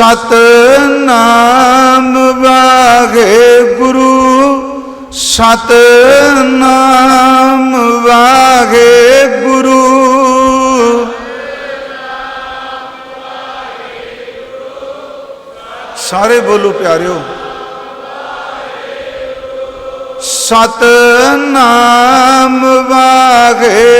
ਸਤ ਨਾਮ ਵਾਗੇ ਗੁਰੂ ਸਤ ਨਾਮ ਵਾਗੇ ਗੁਰੂ। ਸਾਰੇ ਬੋਲੋ ਪਿਆਰਿਓ। ਸਤ ਨਾਮ ਵਾਗੇ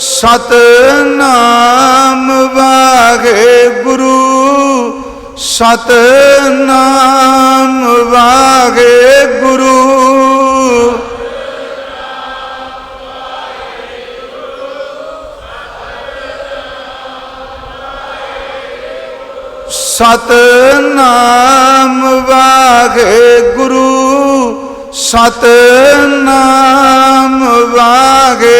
ਸਤਨਾਮ ਵਾਹਿਗੁਰੂ ਸਤਨਾਮ ਵਾਹਿਗੁਰੂ। ਸਤਨਾਮ ਵਾਹਿਗੁਰੂ ਸਤਨਾਮ ਵਾਹਿਗੁਰੂ।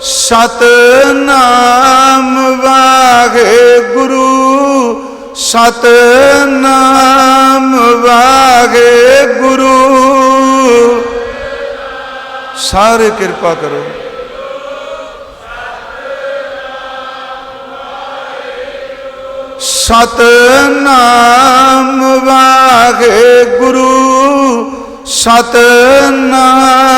ਸਤਨਾਮ ਵਾਹਿਗੁਰੂ ਸਤਨਾਮ ਵਾਹਿਗੁਰੂ। ਸਾਰੇ ਕਿਰਪਾ ਕਰੋ। ਸਤਨਾਮ ਵਾਹਿਗੁਰੂ ਸਤਨਾਮ